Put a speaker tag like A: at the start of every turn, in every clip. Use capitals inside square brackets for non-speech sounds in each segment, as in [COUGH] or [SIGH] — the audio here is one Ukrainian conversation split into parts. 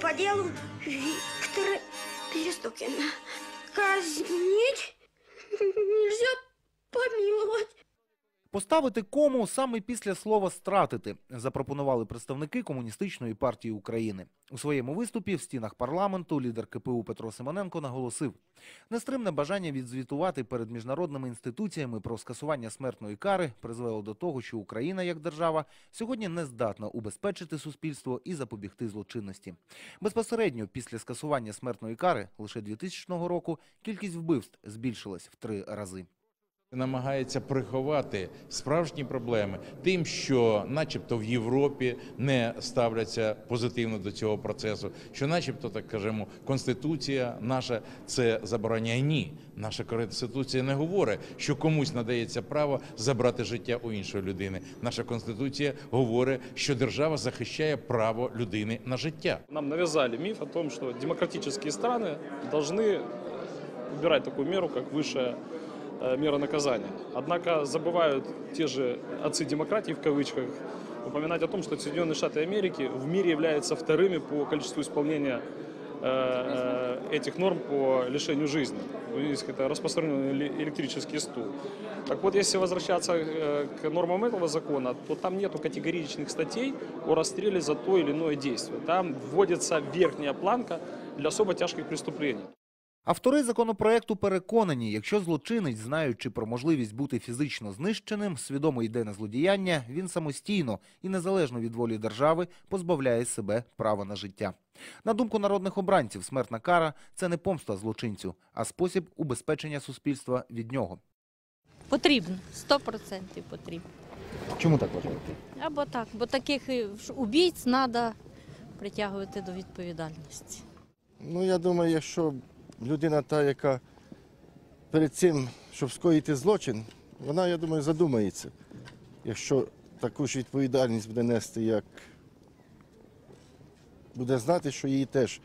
A: по делу Виктора Перестукина. Казнить [LAUGHS] нельзя помиловать.
B: Поставити кому саме після слова стратити запропонували представники комуністичної партії України. У своєму виступі в стінах парламенту лідер КПУ Петро Симоненко наголосив: нестримне бажання відзвітувати перед міжнародними інституціями про скасування смертної кари призвело до того, що Україна як держава сьогодні не здатна убезпечити суспільство і запобігти злочинності. Безпосередньо після скасування смертної кари лише 2000 року кількість вбивств збільшилась в три рази.
C: намагається приховати справжні проблеми тим, що, начебто, в Європі не ставляться позитивно до цього процесу, що, начебто, так кажемо, конституція наша це забороняє. Ні, наша конституція не говорить, що комусь надається право забрати життя у іншої людини. Наша конституція говорить, що держава захищає право людини на життя.
D: Нам навязали миф о том, что демократические страны должны убирать такую меру, как высшая э, мера наказания. Однако забывают те же отцы демократии в кавычках упоминать о том, что Соединенные Штаты Америки в мире являются вторыми по количеству исполнения э, э, этих норм по лишению жизни. У них это распространенный эле- электрический стул. Так вот, если возвращаться э, к нормам этого закона, то там нету категоричных статей о расстреле за то или иное действие. Там вводится верхняя планка для особо тяжких преступлений.
B: Автори законопроекту переконані, якщо злочинець, знаючи про можливість бути фізично знищеним, свідомо йде на злодіяння, він самостійно і незалежно від волі держави позбавляє себе права на життя. На думку народних обранців, смертна кара це не помста злочинцю, а спосіб убезпечення суспільства від нього.
E: Потрібно, 100% потрібно.
B: Чому так вважаєте?
E: Або так, бо таких е, убійць треба притягувати до відповідальності.
F: Ну, я думаю, якщо людина та, яка перед цим, щоб скоїти злочин, вона, я думаю, задумається. Якщо таку ж відповідальність буде нести, як буде знати, що її теж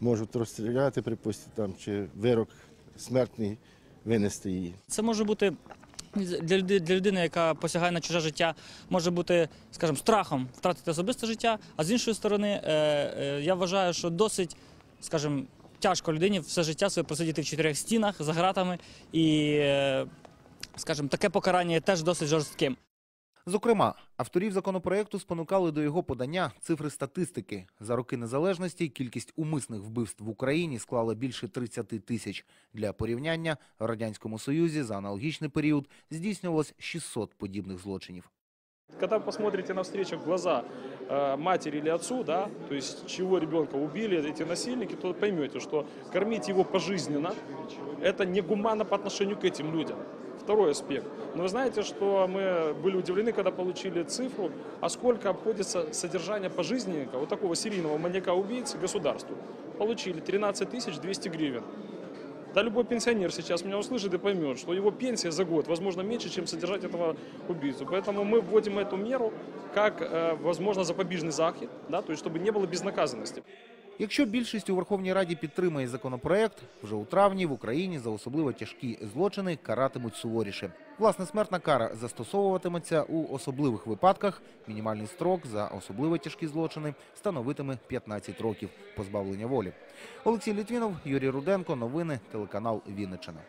F: можуть розстріляти, припустити, там, чи вирок смертний винести її.
G: Це може бути для люди- для людини, яка посягає на чуже життя, може бути, скажімо, страхом втратити особисте життя. А з іншої сторони, е, е, я вважаю, що досить, скажімо, тяжко людині все життя своє просидіти в чотирьох стінах за гратами, і, е, скажімо, таке покарання є теж досить жорстким.
B: Зокрема, авторів законопроекту спонукали до його подання цифри статистики. За роки незалежності кількість умисних вбивств в Україні склала більше 30 тисяч. Для порівняння в радянському союзі за аналогічний період здійснювалось 600 подібних злочинів.
D: Когда вы посмотрите навстречу в глаза э, матери или отцу, да, то есть чего ребенка убили эти насильники, то поймете, что кормить его пожизненно – это негуманно по отношению к этим людям. Второй аспект. Но вы знаете, что мы были удивлены, когда получили цифру, а сколько обходится содержание пожизненника, вот такого серийного маньяка-убийцы государству. Получили 13 тысяч 200 гривен. Да любой пенсионер сейчас меня услышит и поймет, что его пенсия за год, возможно, меньше, чем содержать этого убийцу. Поэтому мы вводим эту меру как, э, возможно, запобежный захід, да, то есть, чтобы не было безнаказанности.
B: Якщо більшість у Верховній Раді підтримає законопроект, вже у травні в Україні за особливо тяжкі злочини каратимуть суворіше. Власне, смертна кара застосовуватиметься у особливих випадках. Мінімальний строк за особливо тяжкі злочини становитиме 15 років позбавлення волі. Олексій Літвінов, Юрій Руденко. Новини телеканал Вінниччина.